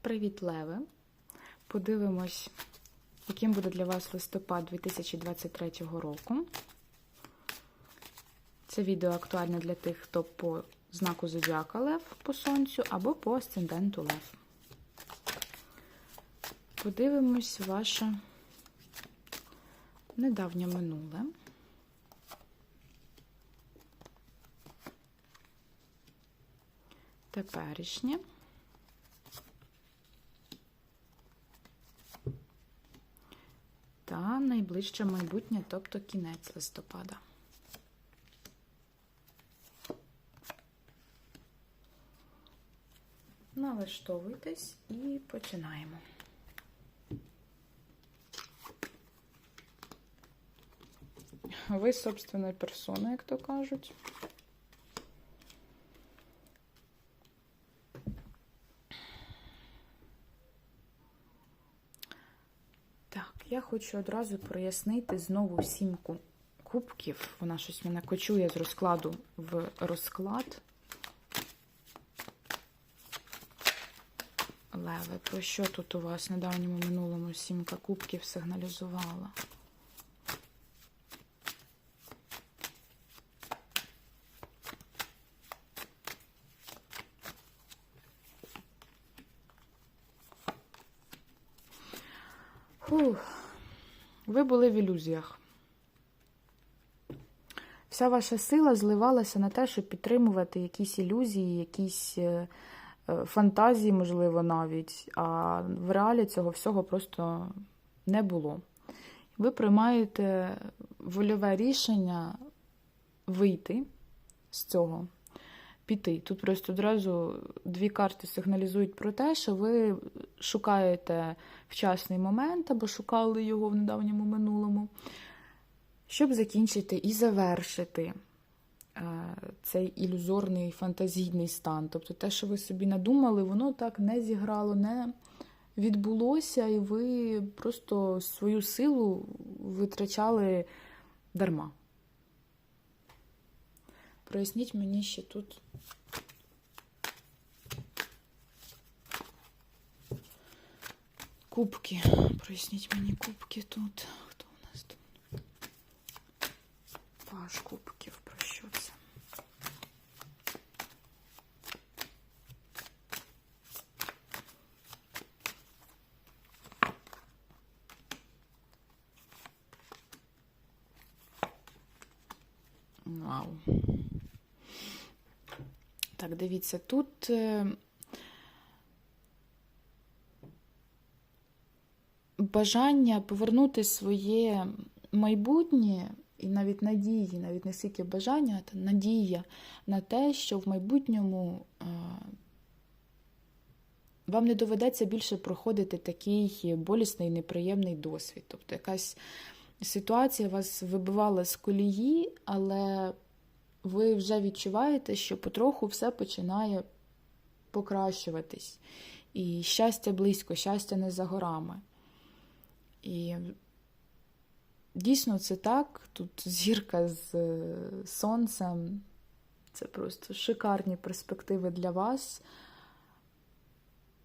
Привіт, Леви! Подивимось, яким буде для вас листопад 2023 року. Це відео актуальне для тих, хто по знаку Зодіака Лев по сонцю або по асценденту Лев. Подивимось ваше недавнє минуле. Теперішнє. Та найближче майбутнє, тобто кінець листопада. Налаштовуйтесь і починаємо. Ви собственно, персона, як то кажуть. Так, я хочу одразу прояснити знову сімку кубків. Вона щось мене кочує з розкладу в розклад. Леве, про що тут у вас в недавньому минулому сімка кубків сигналізувала? Ви були в ілюзіях. Вся ваша сила зливалася на те, щоб підтримувати якісь ілюзії, якісь е, е, фантазії, можливо, навіть. А в реалі цього всього просто не було. Ви приймаєте вольове рішення вийти з цього, піти. Тут просто одразу дві карти сигналізують про те, що ви шукаєте вчасний момент або шукали його в недавньому минулому, щоб закінчити і завершити е, цей ілюзорний фантазійний стан. Тобто те, що ви собі надумали, воно так не зіграло, не відбулося, і ви просто свою силу витрачали дарма. Проясніть мені ще тут. Кубки. Проясніть мені кубки тут. Хто у нас тут? Паш кубків. Так, дивіться, тут е, бажання повернути своє майбутнє і навіть надії, навіть не стільки бажання, а надія на те, що в майбутньому е, вам не доведеться більше проходити такий болісний, неприємний досвід. Тобто якась ситуація вас вибивала з колії, але ви вже відчуваєте, що потроху все починає покращуватись. І щастя близько, щастя не за горами. І дійсно це так. Тут зірка з сонцем. Це просто шикарні перспективи для вас.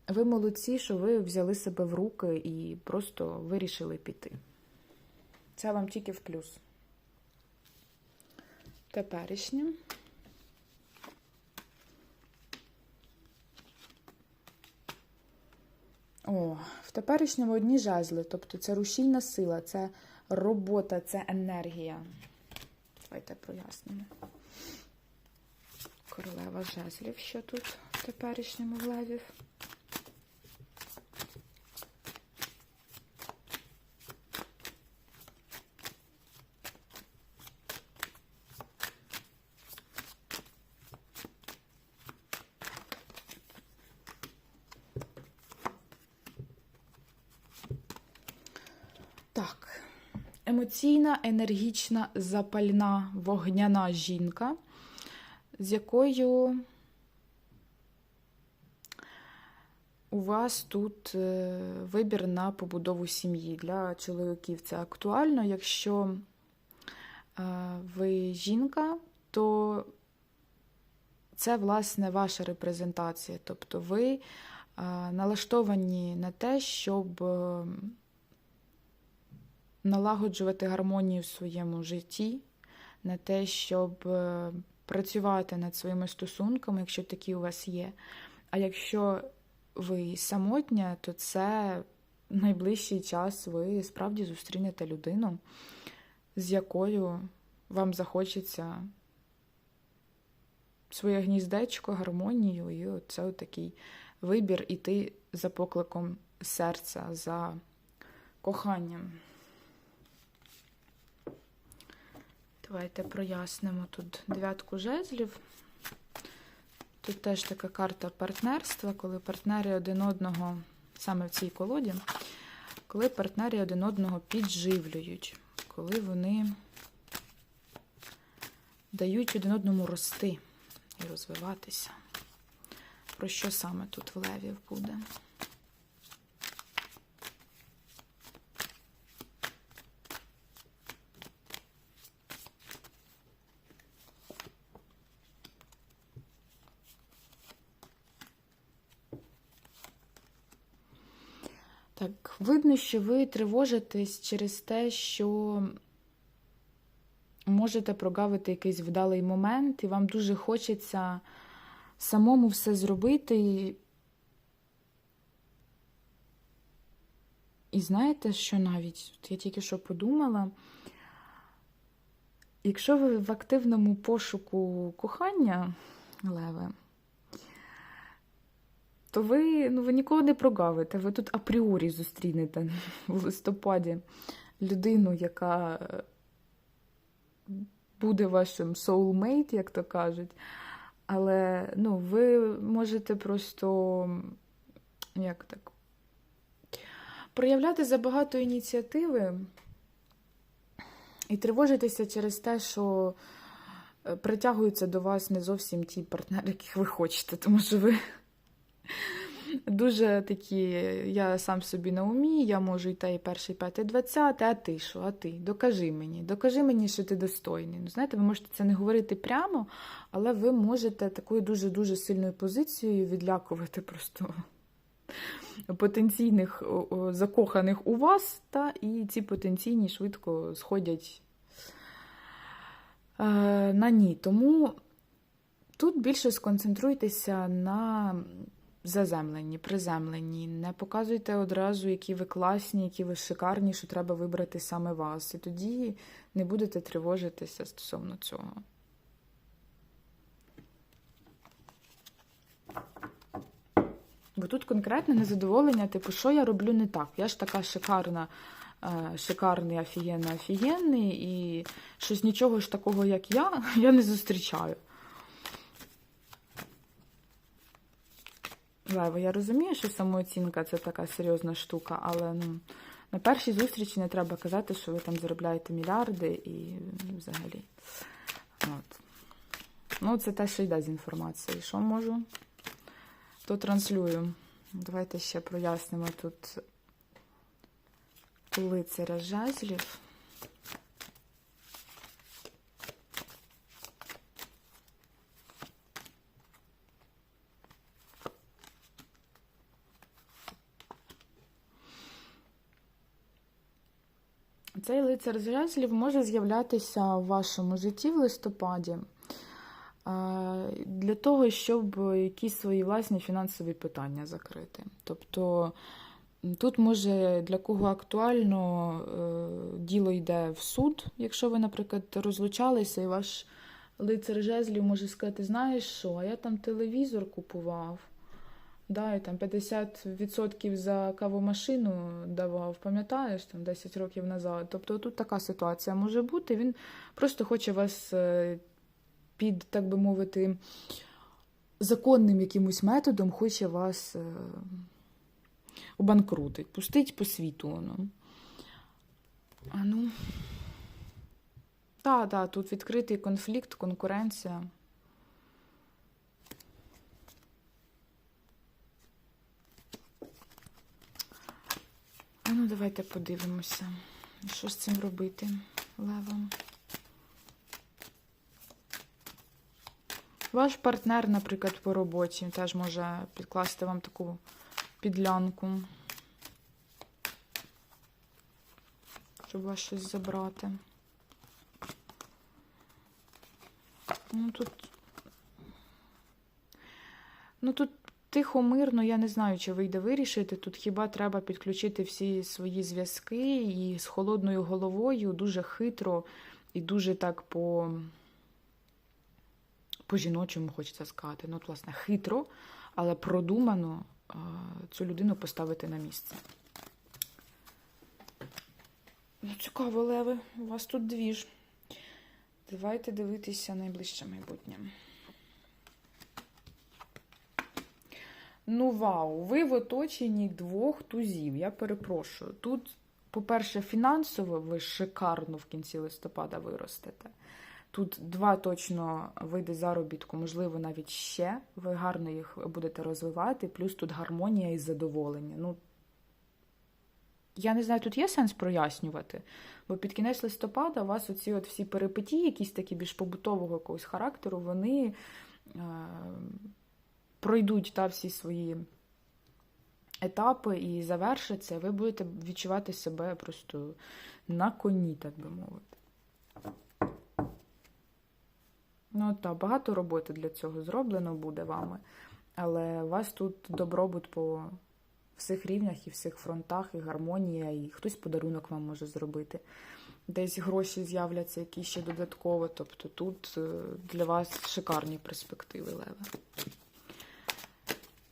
Ви молодці, що ви взяли себе в руки і просто вирішили піти. Це вам тільки в плюс. Теперішнє. О, в теперішньому одні жезли, тобто це рушійна сила, це робота, це енергія. Давайте прояснимо. Королева жезлів, що тут в теперішньому в левів. Так, емоційна, енергічна, запальна, вогняна жінка, з якою у вас тут е, вибір на побудову сім'ї. Для чоловіків це актуально. Якщо е, ви жінка, то це, власне, ваша репрезентація. Тобто ви налаштовані на те, щоб е, налагоджувати гармонію в своєму житті, на те, щоб е, працювати над своїми стосунками, якщо такі у вас є. А якщо ви самотня, то це найближчий час ви справді зустрінете людину, з якою вам захочеться своє гніздечко, гармонію, і це такий вибір іти за покликом серця, за коханням. Давайте прояснимо тут дев'ятку жезлів. Тут теж така карта партнерства, коли партнери один одного, саме в цій колоді, коли партнери один одного підживлюють, коли вони дають один одному рости і розвиватися. Про що саме тут в леві буде? Так, видно, що ви тривожитесь через те, що можете прогавити якийсь вдалий момент, і вам дуже хочеться самому все зробити. І, і знаєте, що навіть От я тільки що подумала, якщо ви в активному пошуку кохання, Леве, то ви, ну, ви нікого не прогавите. Ви тут апріорі зустрінете в листопаді людину, яка буде вашим soulmate, як то кажуть. Але ну, ви можете просто як так, проявляти забагато ініціативи і тривожитися через те, що е, притягуються до вас не зовсім ті партнери, яких ви хочете, тому що ви дуже такі, я сам собі на умі, я можу і те, і перший, і п'ятий, і двадцятий, а ти що? А ти? Докажи мені, докажи мені, що ти достойний. Ну, знаєте, ви можете це не говорити прямо, але ви можете такою дуже-дуже сильною позицією відлякувати просто потенційних закоханих у вас, та і ці потенційні швидко сходять е, на ні. Тому тут більше сконцентруйтеся на заземленні, приземленні. Не показуйте одразу, які ви класні, які ви шикарні, що треба вибрати саме вас. І тоді не будете тривожитися стосовно цього. Бо тут конкретне незадоволення, типу, що я роблю не так? Я ж така шикарна, е, шикарний, офігенний, офігенний, і щось нічого ж такого, як я, я не зустрічаю. Лево, я розумію, що самооцінка це така серйозна штука, але ну, на першій зустрічі не треба казати, що ви там заробляєте мільярди і ну, взагалі. От. Ну, це те, що йде з інформації. Що можу, то транслюю. Давайте ще прояснимо тут лицаря жезлів. Цей лицар жезлів може з'являтися в вашому житті в листопаді для того, щоб якісь свої власні фінансові питання закрити. Тобто тут може для кого актуально е, діло йде в суд, якщо ви, наприклад, розлучалися, і ваш лицар жезлів може сказати, знаєш що, я там телевізор купував. Да, і там 50% за кавомашину давав, пам'ятаєш, там 10 років назад. Тобто тут така ситуація може бути. Він просто хоче вас е, під, так би мовити, законним якимось методом, хоче вас е, обанкрутить, пустить по світу воно. А ну. Так, так, тут відкритий конфлікт, конкуренція. Давайте подивимося, що з цим робити левом. Ваш партнер, наприклад, по роботі теж може підкласти вам таку підлянку. Щоб вас щось забрати. Ну тут. Ну тут тихо, мирно, я не знаю, чи вийде вирішити. Тут хіба треба підключити всі свої зв'язки і з холодною головою дуже хитро і дуже так по. По-жіночому хочеться сказати. Ну, от, власне, хитро, але продумано цю людину поставити на місце. Ну, цікаво, Леви, у вас тут дві ж. Давайте дивитися найближче майбутнє. Ну, вау, ви в оточенні двох тузів. Я перепрошую. Тут, по-перше, фінансово ви шикарно в кінці листопада виростете. Тут два точно види заробітку, можливо, навіть ще. Ви гарно їх будете розвивати, плюс тут гармонія і задоволення. Ну, я не знаю, тут є сенс прояснювати, бо під кінець листопада у вас оці от всі перипетії, якісь такі більш побутового якогось характеру, вони е, пройдуть та всі свої етапи і завершаться, ви будете відчувати себе просто на коні, так би мовити. Ну, так, багато роботи для цього зроблено буде вами, але у вас тут добробут по всіх рівнях і всіх фронтах, і гармонія, і хтось подарунок вам може зробити. Десь гроші з'являться якісь ще додатково. Тобто тут е, для вас шикарні перспективи, Леве.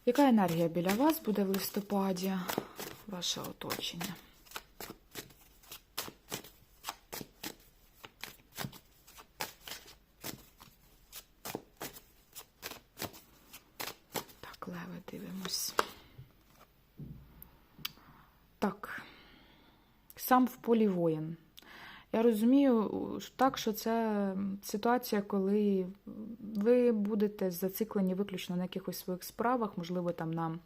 Яка енергія біля вас буде в листопаді? Ваше оточення? Так, Леве, дивимось. Так, сам в полі воїн. Я розумію так, що це ситуація, коли ви будете зациклені виключно на якихось своїх справах, можливо, там на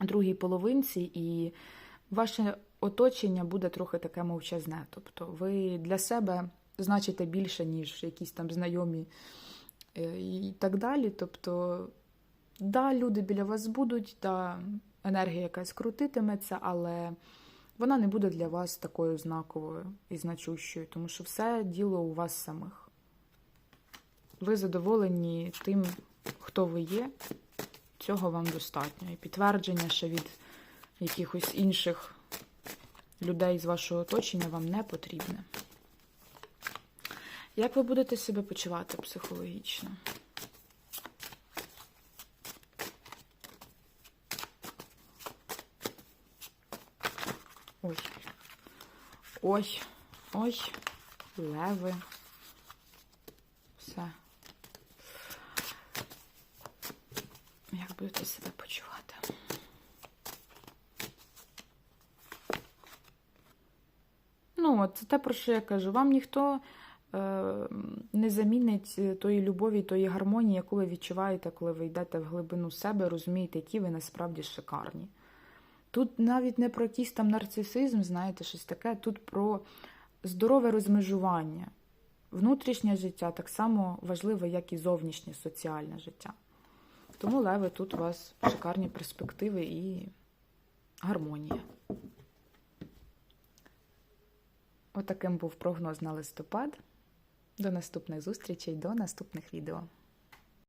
другій половинці, і ваше оточення буде трохи таке мовчазне. Тобто ви для себе значите більше, ніж якісь там знайомі е, і так далі. Тобто, да, люди біля вас будуть, да, енергія якась крутитиметься, але вона не буде для вас такою знаковою і значущою, тому що все діло у вас самих. Ви задоволені тим, хто ви є, цього вам достатньо. І підтвердження ще від якихось інших людей з вашого оточення вам не потрібне. Як ви будете себе почувати психологічно? Ой. Ой, ой, леви. Все. Як будете себе почувати? Ну, це те, про що я кажу. Вам ніхто е, не замінить тої любові, тої гармонії, яку ви відчуваєте, коли ви йдете в глибину себе, розумієте, які ви насправді шикарні. Тут навіть не про якийсь там нарцисизм, знаєте, щось таке. Тут про здорове розмежування. Внутрішнє життя так само важливе, як і зовнішнє соціальне життя. Тому, Леви, тут у вас шикарні перспективи і гармонія. Отаким був прогноз на листопад. До наступних зустрічей, до наступних відео.